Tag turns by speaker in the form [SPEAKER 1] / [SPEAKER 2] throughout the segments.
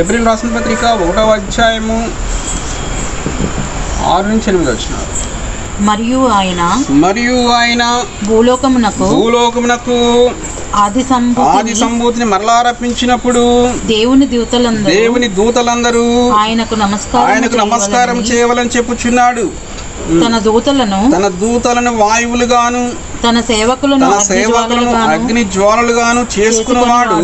[SPEAKER 1] April రాసిన పత్రిక ఒకటవ అధ్యాయము ఆరు నుంచి ఎనిమిది వచ్చినారు
[SPEAKER 2] మరియు ఆయన
[SPEAKER 1] మరియు ఆయన
[SPEAKER 2] భూలోకమునకు
[SPEAKER 1] భూలోకమునకు
[SPEAKER 2] ఆది
[SPEAKER 1] ఆది
[SPEAKER 2] సంభూతిని
[SPEAKER 1] మరలా రప్పించినప్పుడు
[SPEAKER 2] దేవుని దూతలందరూ
[SPEAKER 1] దేవుని దూతలందరూ
[SPEAKER 2] ఆయనకు నమస్కారం
[SPEAKER 1] ఆయనకు నమస్కారం చేయవాలని చెప్పుచున్నాడు.
[SPEAKER 2] తన దూతలను
[SPEAKER 1] తన దూతలను వాయువులుగాను
[SPEAKER 2] తన సేవకులను
[SPEAKER 1] అగ్ని జ్వాలలుగాను చేసుకున్నవాడు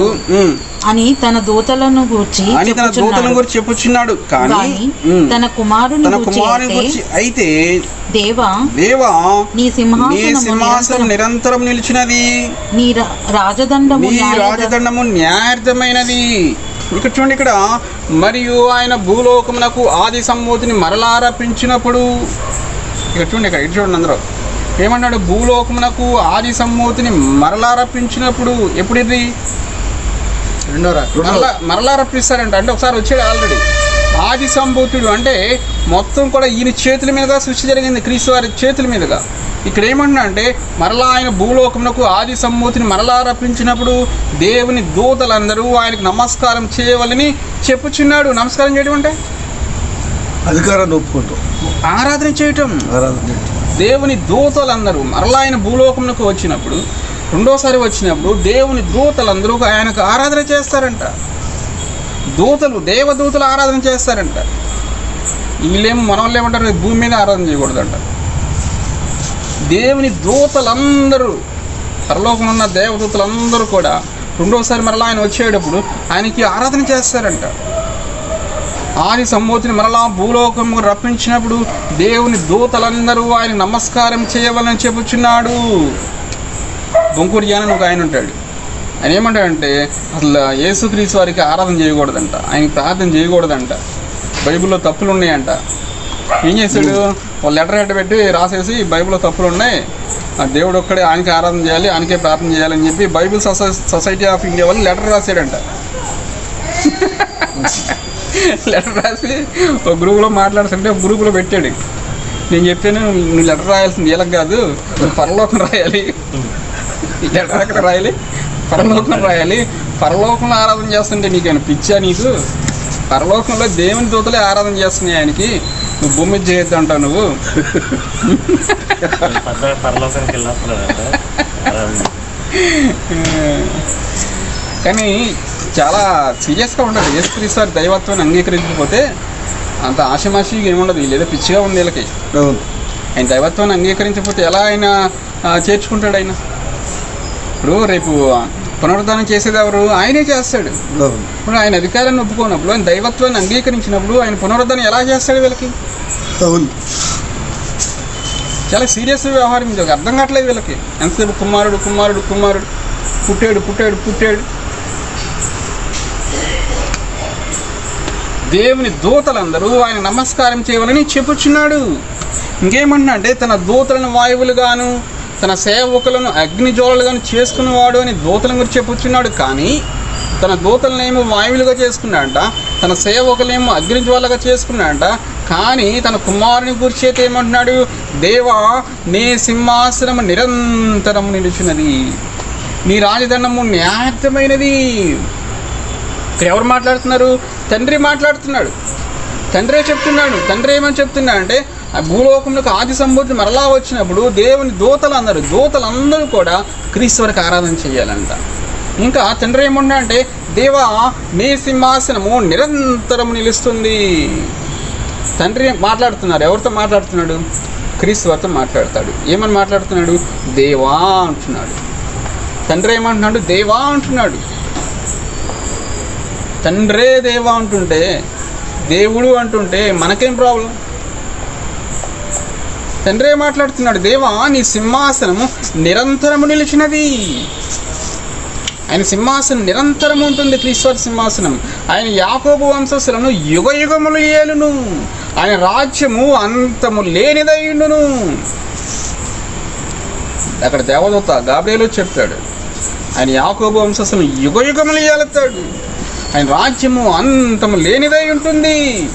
[SPEAKER 2] అని తన దూతలను గూర్చి
[SPEAKER 1] అని తన దూతలను. గురించి చెప్పుచున్నాడు. కానీ
[SPEAKER 2] తన కుమారుని
[SPEAKER 1] తన కుమారుని గురించి అయితే
[SPEAKER 2] దేవా
[SPEAKER 1] దేవా
[SPEAKER 2] నీ
[SPEAKER 1] సింహాసనం
[SPEAKER 2] నిరంతరం-
[SPEAKER 1] నిలిచినది.
[SPEAKER 2] నీ రాజదండము
[SPEAKER 1] నీ రాజదండము న్యాయార్థమైనది. ఇక్కడ చూడండి ఇక్కడ మరియు ఆయన భూలోకమునకు ఆది సంబోధిని మరలారపించినప్పుడు ఇక్కడ చూడండి ఇక్కడ ఇటు చూడండి అందరూ. ఏమన్నాడు? భూలోకమునకు ఆది సంబోధిని మరలారపించినప్పుడు ఎప్పుడు ఇది
[SPEAKER 3] రెండో రా
[SPEAKER 1] మరలా మరలా రప్పిస్తారంట అంటే ఒకసారి వచ్చాడు ఆల్రెడీ. ఆది సంభూతుడు అంటే మొత్తం కూడా ఈయన చేతుల మీదుగా సృష్టి జరిగింది క్రీస్తు వారి చేతుల మీదుగా. ఇక్కడ ఏమంటున్నా అంటే మరలా ఆయన భూలోకమునకు ఆది సంభూతిని మరలా రప్పించినప్పుడు దేవుని దూతలందరూ ఆయనకు నమస్కారం చేయవలని చెప్పుచున్నాడు. నమస్కారం చేయడం అంటే?
[SPEAKER 3] అధికారాన్ని ఒప్పుకుంటాం.
[SPEAKER 1] ఆరాధన చేయటం.
[SPEAKER 3] ఆరాధన చేయటం.
[SPEAKER 1] దేవుని దూతలందరూ మరలా ఆయన భూలోకంలోకి వచ్చినప్పుడు రెండోసారి వచ్చినప్పుడు దేవుని దూతలందరూ ఆయనకు ఆరాధన చేస్తారంట. దూతలు దేవదూతలు ఆరాధన చేస్తారంట. వీళ్ళేమో మన వాళ్ళు ఏమంటారు భూమి మీద ఆరాధన చేయకూడదంట. దేవుని దూతలందరూ పరలోకం ఉన్న దేవదూతలందరూ కూడా రెండోసారి మరలా ఆయన వచ్చేటప్పుడు ఆయనకి ఆరాధన చేస్తారంట. ఆది సంబోధిని మరలా భూలోకము రప్పించినప్పుడు దేవుని దూతలందరూ ఆయన నమస్కారం చేయవాలని చెప్పుచున్నాడు. బొంకూరు జ్ఞానం ఒక ఆయన ఉంటాడు. ఆయన ఏమంటాడంటే అసలు యేసుక్రీస్తు వారికి ఆరాధన చేయకూడదంట ఆయనకి ప్రార్థన చేయకూడదంట బైబిల్లో తప్పులు ఉన్నాయంట ఏం చేశాడు? ఒక లెటర్ హెడ్ పెట్టి రాసేసి బైబిల్లో తప్పులు ఉన్నాయి ఆ దేవుడు ఒక్కడే ఆయనకి ఆరాధన చేయాలి ఆయనకే ప్రార్థన చేయాలని చెప్పి బైబిల్ సొసై సొసైటీ ఆఫ్ ఇండియా వాళ్ళు లెటర్ రాశాడంట. లెటర్ రాసి ఒక గ్రూప్లో మాట్లాడుతుంటే ఒక గ్రూప్లో పెట్టాడు. నేను చెప్పాను నువ్వు లెటర్ రాయాల్సింది వీళ్ళకి కాదు పరలోకం రాయాలి. లెటర్ ఎక్కడ రాయాలి పరలోకం రాయాలి. పరలోకంలో ఆరాధన చేస్తుంటే నీకేమైనా పిచ్చా నీకు? పరలోకంలో దేవుని దూతలే ఆరాధన చేస్తున్నాయి ఆయనకి. నువ్వు భూమి మీద చేయొద్దు అంటావు నువ్వు.
[SPEAKER 4] పరలోకానికి
[SPEAKER 1] కానీ చాలా సీరియస్గా ఉండదు. యేసుక్రీస్తు వారి దైవత్వాన్ని అంగీకరించకపోతే అంత ఆశమాషిగా ఏముండదు. లేదా పిచ్చిగా ఉంది వీళ్ళకి. ఆయన దైవత్వాన్ని అంగీకరించకపోతే ఎలా ఆయన చేర్చుకుంటాడు ఆయన? ఇప్పుడు రేపు పునరుద్ధానం చేసేది ఎవరు? ఆయనే చేస్తాడు. ఇప్పుడు ఆయన అధికారాన్ని ఒప్పుకోనప్పుడు ఆయన దైవత్వాన్ని అంగీకరించినప్పుడు ఆయన పునరుద్ధానం ఎలా చేస్తాడు వీళ్ళకి?
[SPEAKER 3] అవును.
[SPEAKER 1] చాలా సీరియస్ వ్యవహారం అర్థం కావట్లేదు వీళ్ళకి. ఎంతసేపు కుమారుడు కుమారుడు కుమారుడు పుట్టాడు పుట్టాడు పుట్టాడు. దేవుని దూతలందరూ ఆయన నమస్కారం చేయవాలని చెప్పుచున్నాడు. ఇంకేమంటున్నా అంటే తన దూతలను వాయువులుగాను తన సేవకులను అగ్నిజోలలుగాను చేసుకున్నవాడు అని దూతల గురించి చెప్పుచున్నాడు. కానీ తన దూతలనేమో వాయువులుగా చేసుకున్నాడంట తన సేవకులేమో అగ్నిజ్వాలగా చేసుకున్నాడంట కానీ తన కుమారుని గురించి అయితే ఏమంటున్నాడు? దేవా నీ సింహాసనము నిరంతరము నిలిచినది నీ రాజదండము న్యాయమైనది ఇక్కడ ఎవరు మాట్లాడుతున్నారు? తండ్రి మాట్లాడుతున్నాడు. తండ్రే చెప్తున్నాడు. తండ్రి ఏమని చెప్తున్నాడు అంటే ఆ భూలోకంలోకి ఆది సంబూర్తి మరలా వచ్చినప్పుడు దేవుని దూతలు అందరూ కూడా క్రీస్తు ఆరాధన చేయాలంట. ఇంకా తండ్రి ఏమన్నా అంటే దేవా నీ సింహాసనము నిరంతరం నిలుస్తుంది. తండ్రి మాట్లాడుతున్నారు. ఎవరితో మాట్లాడుతున్నాడు? క్రీశ్వరితో మాట్లాడతాడు. ఏమని మాట్లాడుతున్నాడు? దేవా అంటున్నాడు. తండ్రి ఏమంటున్నాడు? దేవా అంటున్నాడు. తండ్రే దేవా అంటుంటే దేవుడు అంటుంటే మనకేం ప్రాబ్లం? తండ్రే మాట్లాడుతున్నాడు దేవా నీ సింహాసనము నిరంతరము నిలిచినది. ఆయన సింహాసనం నిరంతరం ఉంటుంది క్రీశ్వర సింహాసనం. ఆయన యాకోబు వంశస్థులను యుగ యుగములు ఏలును. ఆయన రాజ్యము అంతము లేనిదయ్యుండును అక్కడ దేవదూత గాబ్రేలు చెప్తాడు ఆయన యాకోబు వంశస్థులను యుగ యుగములు ఏలుతాడు. ఆయన రాజ్యము అంతము లేనిదై ఉంటుంది.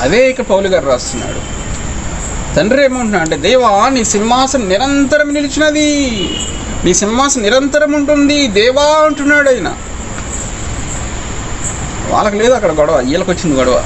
[SPEAKER 1] అదే ఇక పౌలు గారు రాస్తున్నాడు. తండ్రి ఏమంటున్నాడు అంటే దేవా నీ సింహాసనం నిరంతరం నిలిచినది. నీ సింహాసనం నిరంతరం ఉంటుంది. దేవా అంటున్నాడు ఆయన. వాళ్ళకి లేదు అక్కడ గొడవ. వీళ్ళకి వచ్చింది గొడవ.